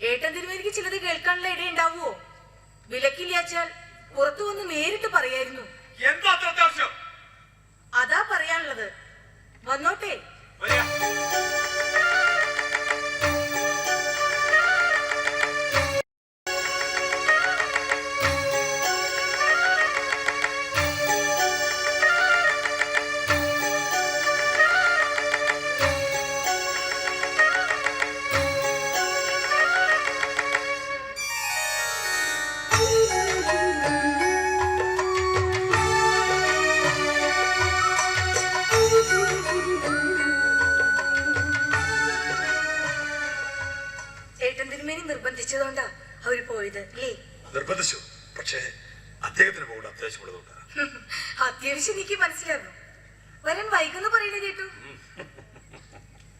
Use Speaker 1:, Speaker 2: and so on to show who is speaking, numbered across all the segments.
Speaker 1: ഏട്ടൻ തിരുമേനിക്ക് ചിലത് കേൾക്കാനുള്ള
Speaker 2: ഇടയുണ്ടാവുമോ വിലക്കില്ലാച്ചാൽ പുറത്തു
Speaker 1: വന്ന് നേരിട്ട് പറയായിരുന്നു.
Speaker 2: എന്താ
Speaker 1: അത്യാവശ്യം? തിരുമേനി നിർബന്ധിച്ചതുകൊണ്ടാ അവർ പോയത് അല്ലേ?
Speaker 2: നിർബന്ധിച്ചു. പക്ഷേ അദ്ദേഹത്തിന് പോകേണ്ട അത്യാവശ്യമുള്ളതുകൊണ്ട്
Speaker 1: അത്യാവശ്യം എനിക്ക് മനസ്സിലാകും. വരാൻ വൈകുന്നു പറയണേ കേട്ടു.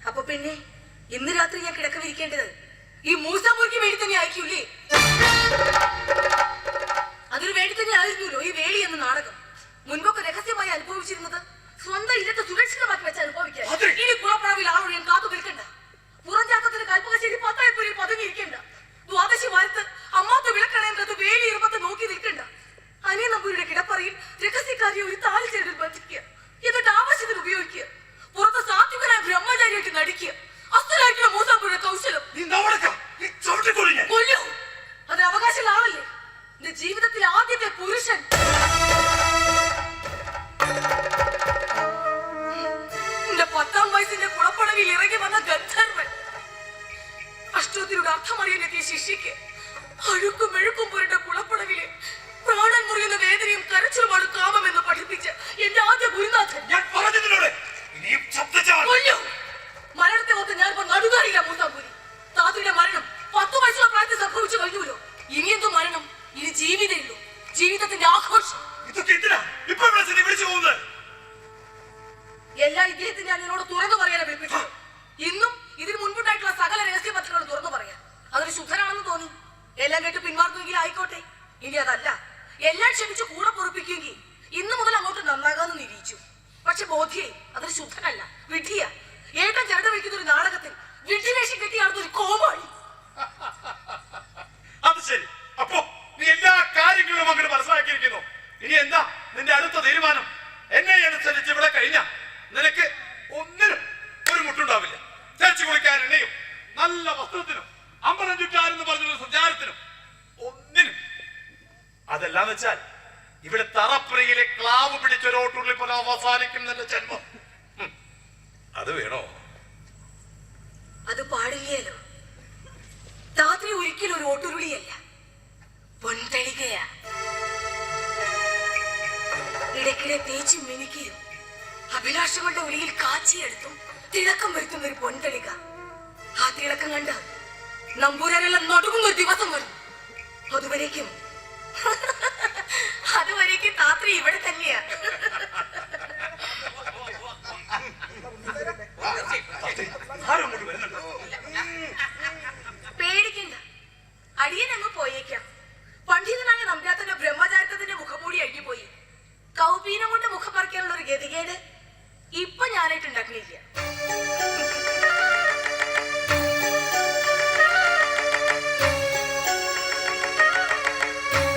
Speaker 1: അപ്പൊ പിന്നെ ഇന്ന് രാത്രി ഞാൻ കിടക്ക വിരിക്കേണ്ടത് ഈ മൂസാമ്പൂർക്ക് വേണ്ടി തന്നെ ആയിരിക്കൂലേ അഷ്ടോത്തിയുടെ അർത്ഥമറിയാനെത്തിയ ശിഷ്യക്ക് അഴുക്കും മെഴുക്കും പുരണ്ട കുളപ്പടവിലെ പ്രാണൻ മുറിയുന്ന വേദനയും കരച്ചിലുമാണ് കാമമെന്ന് എല്ലാം കേട്ട് പിന്മാർക്കുമെങ്കിൽ ആയിക്കോട്ടെ. ഇനി അതല്ല. എല്ലാം ക്ഷമിച്ച് കൂടെ പൊറപ്പിക്കുമെങ്കിൽ ഇന്നു മുതൽ അങ്ങോട്ട് നന്നാകാന്ന് നിരീച്ചു. പക്ഷെ ബോധ്യേ അതൊരു ശുദ്ധനല്ല വിധിയ ഏട്ടൻ ചരട് വയ്ക്കുന്ന ഒരു നാടകത്തിൽ വിധിവേഷം കെട്ടിയാടുന്ന ഒരു കോമാളി.
Speaker 2: അത് ശരി. അപ്പോ നീ എല്ലാ കാര്യങ്ങളും അങ്ങോട്ട് മനസ്സിലാക്കിയിരിക്കുന്നു. ഇനി എന്താ നിന്റെ അടുത്ത തീരുമാനം? എന്നെ അനുസരിച്ച് ഇവിടെ കഴിഞ്ഞ നിനക്ക് ഒന്നിനും ഒരു മുട്ടുണ്ടാവില്ല. ചേച്ചി കുളിക്കാൻ എണ്ണയും നല്ല വസ്ത്രത്തിനും അമ്പലം ചുറ്റാനെന്ന് പറഞ്ഞുള്ള സഞ്ചാരത്തിനും ഒന്നിനും. അതെല്ലാം വെച്ചാൽ ഇവിടെ തറപ്രയിലെ ക്ലാവ് പിടിച്ചൊരോട്ടുള്ളിൽ പോലെ അവസാനിക്കും ജന്മം. അത് വേണോ?
Speaker 1: അത് പാടില്ലല്ലോ. രാത്രി ഒരിക്കലും ഒരു ഓട്ടുരുളിയല്ല പൊൻതളികയാ. ഇടയ്ക്കിടെ തേച്ചും മിനുക്കിയും അഭിലാഷങ്ങളുടെ ഒലിയിൽ കാച്ചിയെടുത്തും തിളക്കം വരുത്തുന്ന ഒരു പൊൻതളിക. ആ തിളക്കം കണ്ട്? നമ്പൂരാനെല്ലാം ഒരു ദിവസം വരും. അതുവരേക്കും. അതുവരേക്കും താത്രി ഇവിടെ തന്നെയാ. പേടിക്കണ്ട. അടിയൻ അങ്ങ് പോയേക്കാം. പണ്ഡിതനായ നമ്പ്യാത്തന്റെ ബ്രഹ്മചാരിത്വത്തിന്റെ മുഖംമൂടി അഴിഞ്ഞുപോയി കൗപീനം കൊണ്ട് മുഖം പറിക്കാനുള്ള ഒരു ഗതികേട് ഇപ്പൊ ഞാനായിട്ട് ഉണ്ടാക്കുന്നില്ല